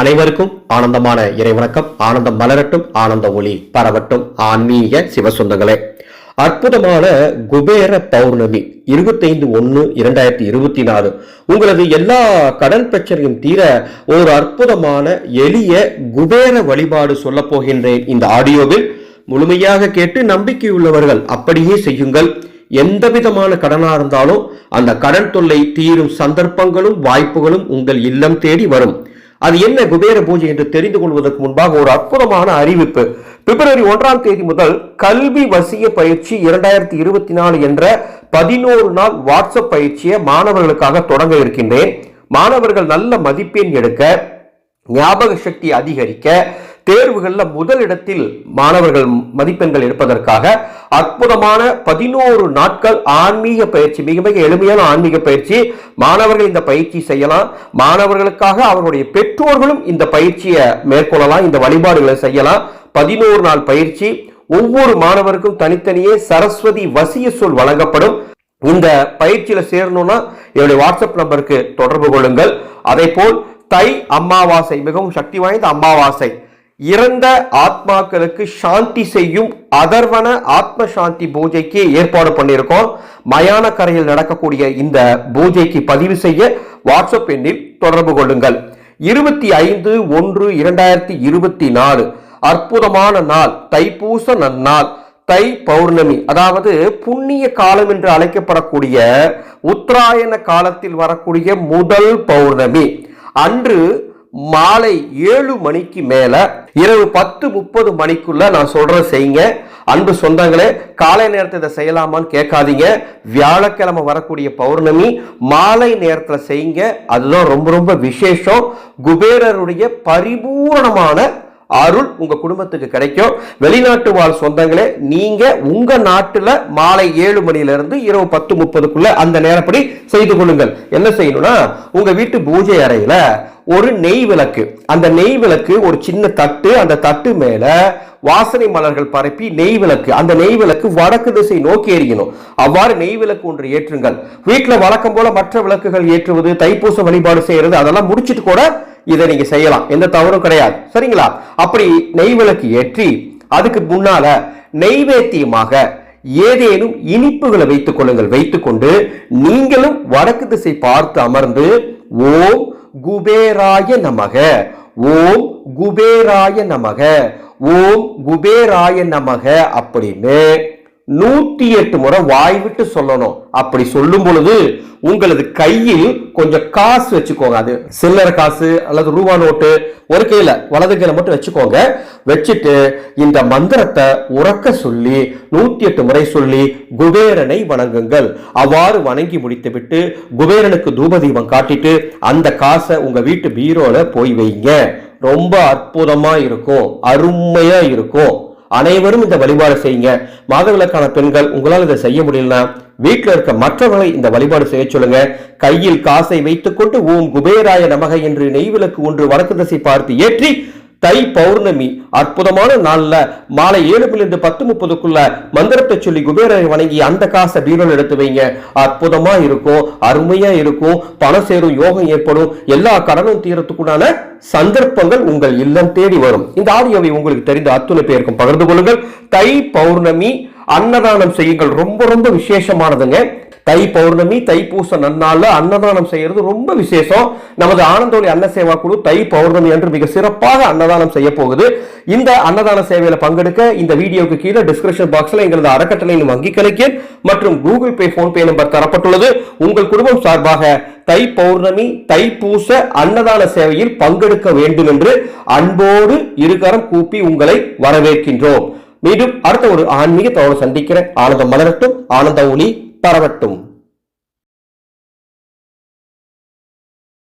அனைவருக்கும் ஆனந்தமான இறைவணக்கம். ஆனந்தம் மலரட்டும் ஆனந்த ஒளி பரவட்டும். ஆன்மீக சிவசொந்தங்களே. அற்புதமான குபேர பௌர்ணமி இருபத்தைந்து ஒன்று இரண்டாயிரத்தி இருபத்தி நாலு. உங்களது எல்லா கடன் பிரச்சனையும் தீர ஒரு அற்புதமான எளிய குபேர வழிபாடு சொல்லப் போகின்றேன் இந்த ஆடியோவில். முழுமையாக கேட்டு நம்பிக்கையுள்ளவர்கள் அப்படியே செய்யுங்கள். எந்த விதமான கடனா இருந்தாலும் அந்த கடன் தொல்லை தீரும் சந்தர்ப்பங்களும் வாய்ப்புகளும் உங்கள் இல்லம் தேடி வரும். அது என்ன குபேர பூஜை என்று தெரிந்து கொள்வதற்கு முன்பாக ஒரு அற்புதமான அறிவிப்பு. பிப்ரவரி ஒன்றாம் தேதி முதல் கல்வி வசிய பயிற்சி இரண்டாயிரத்தி இருபத்தி நாலு என்ற பதினோரு நாள் வாட்ஸ்அப் பயிற்சியை மாணவர்களுக்காக தொடங்க இருக்கின்றேன். மாணவர்கள் நல்ல மதிப்பெண் எடுக்க ஞாபக சக்தி அதிகரிக்க தேர்வுகளில் முதலிடத்தில் மாணவர்கள் மதிப்பெண்கள் எடுப்பதற்காக அற்புதமான பதினோரு நாட்கள் ஆன்மீக பயிற்சி மிக மிக எளிமையான ஆன்மீக பயிற்சி. மாணவர்கள் இந்த பயிற்சி செய்யலாம். மாணவர்களுக்காக அவருடைய பெற்றோர்களும் இந்த பயிற்சியை மேற்கொள்ளலாம் இந்த வழிபாடுகளை செய்யலாம். பதினோரு நாள் பயிற்சி. ஒவ்வொரு மாணவருக்கும் தனித்தனியே சரஸ்வதி வசிய சொல் வழங்கப்படும். இந்த பயிற்சியில சேரணும்னா என்னுடைய வாட்ஸ்அப் நம்பருக்கு தொடர்பு கொள்ளுங்கள். அதே போல் தை அமாவாசை மிகவும் சக்தி வாய்ந்த அமாவாசை. இறந்த ஆத்மாக்களுக்கு சாந்தி செய்யும் அதர்வன ஆத்ம சாந்தி பூஜைக்கு ஏற்பாடு பண்ணியிருக்கோம். மயான கரையில் நடக்கக்கூடிய இந்த பூஜைக்கு பதிவு செய்ய வாட்ஸ்அப் எண்ணில் தொடர்பு கொள்ளுங்கள். இருபத்தி ஐந்து ஒன்று இரண்டாயிரத்தி இருபத்தி நாலு. அற்புதமான நாள் தைப்பூச நன்னாள் தை பௌர்ணமி. அதாவது புண்ணிய காலம் என்று அழைக்கப்படக்கூடிய உத்தராயண காலத்தில் வரக்கூடிய முதல் பௌர்ணமி. அன்று மாலை ஏழு மணிக்கு மேல இரவு பத்து முப்பது மணிக்குள்ள நான் சொல்றத செய்யுங்க. அன்பு சொந்தங்களே காலை நேரத்தை இதை செய்யலாமான்னு கேட்காதீங்க. வியாழக்கிழமை வரக்கூடிய பௌர்ணமி மாலை நேரத்தில் செய்யுங்க. அதுதான் ரொம்ப ரொம்ப விசேஷம். குபேரருடைய பரிபூரணமான அருள் உங்க குடும்பத்துக்கு கிடைக்கும். வெளிநாட்டு வாழ் சொந்தங்களே நீங்க உங்க நாட்டுல மாலை ஏழு மணில இருந்து இரவு பத்து முப்பதுக்குள்ள அந்த நேரப்படி செய்து கொள்ளுங்கள். என்ன செய்யணும்னா உங்க வீட்டு பூஜை அறையில ஒரு நெய் விளக்கு. அந்த நெய் விளக்கு ஒரு சின்ன தட்டு அந்த தட்டு மேல வாசனை மலர்கள் பரப்பி நெய் விளக்கு. அந்த நெய் விளக்கு வடக்கு திசை நோக்கி எரியணும் அவ்வாறு நெய் விளக்கு ஒன்று ஏற்றுங்கள். வீட்டில் வழக்கம் போல மற்ற விளக்குகள் ஏற்றுவது தைப்பூச வழிபாடு செய்யறது அதெல்லாம் முடிச்சுட்டு கூட இதை நீங்க செய்யலாம். எந்த தவறும் கிடையாது. சரிங்களா? அப்படி நெய் விளக்கு ஏற்றி அதுக்கு முன்னால நெய்வேத்தியமாக ஏதேனும் இனிப்புகளை வைத்துக் கொள்ளுங்கள். வைத்துக்கொண்டு நீங்களும் வடக்கு திசை பார்த்து அமர்ந்து ஓம் குபேராய நமக. ஓம் குபேராய நமக. ஓம் குபேராய நமக அப்படின்னு நூத்தி எட்டு முறை வாய் விட்டு சொல்லணும். அப்படி சொல்லும் பொழுது உங்களது கையில் கொஞ்சம் காசு வச்சுக்கோங்க. அது சில்லறை காசு அல்லது ரூபா நோட்டு ஒரு கையில வலது கையில மட்டும் வச்சுக்கோங்க. வச்சுட்டு இந்த மந்திரத்தை உறக்க சொல்லி நூத்தி எட்டு முறை சொல்லி குபேரனை வணங்குங்கள். அவ்வாறு வணங்கி முடித்து விட்டு குபேரனுக்கு தூபதீபம் காட்டிட்டு அந்த காசை உங்க வீட்டு பீரோல போய் வைங்க. ரொம்ப அற்புதமா இருக்கும். அருமையா இருக்கும். அனைவரும் இந்த வழிபாடு செய்யுங்க. மாதவிலக்கான பெண்கள் உங்களால் இதை செய்ய முடியலனா வீட்டில் இருக்க மற்றவர்களை இந்த வழிபாடு செய்ய சொல்லுங்க. கையில் காசை வைத்துக்கொண்டு ஓம் குபேராய நமக என்று நெய்விளக்கு ஒன்று வடக்கு திசை பார்த்து ஏற்றி தை பௌர்ணமி அற்புதமான நாளில் மாலை ஏழு இருந்து பத்து முப்பதுக்குள்ள மந்திரத்தை சொல்லி குபேரரை வணங்கி அந்த காசை பீரோல் எடுத்து வைங்க. அற்புதமா இருக்கும் அருமையா இருக்கும் பணம் சேரும் யோகம் ஏற்படும் எல்லா கடனும் தீரத்துக்குண்டான சந்தர்ப்பங்கள் உங்கள் இல்லம் தேடி வரும். இந்த ஆடியோவை உங்களுக்கு தெரிந்த அத்துணை பேருக்கும் பகிர்ந்து கொள்ளுங்கள். தை பௌர்ணமி அன்னதானம் செய்யுங்கள். ரொம்ப ரொம்ப விசேஷமானதுங்க. தை பௌர்ணமி தைப்பூச நன்னாள்ல அன்னதானம் செய்யறது ரொம்ப விசேஷம். நமது ஆனந்தோலி அன்ன சேவா குழு தை பௌர்ணமி அன்று மிக சிறப்பாக அன்னதானம் செய்ய போகுது. இந்த அன்னதான சேவையில பங்கெடுக்க இந்த வீடியோக்கு கீழே டிஸ்கிரிப்ஷன் பாக்ஸ்ல எங்களது அறக்கட்டளையின் வங்கி கணக்கில் மற்றும் கூகுள் பே போன்பே நம்பர் தரப்பட்டுள்ளது. உங்கள் குடும்பம் சார்பாக தை பௌர்ணமி தைப்பூச அன்னதான சேவையில் பங்கெடுக்க வேண்டும் என்று அன்போடு இருகரம் கூப்பி உங்களை வரவேற்கின்றோம். மீண்டும் அடுத்த ஒரு ஆன்மீக தகவல் சந்திக்கிற ஆனந்தம் மலரட்டும். ஆனந்த ஒளி பரவட்டும்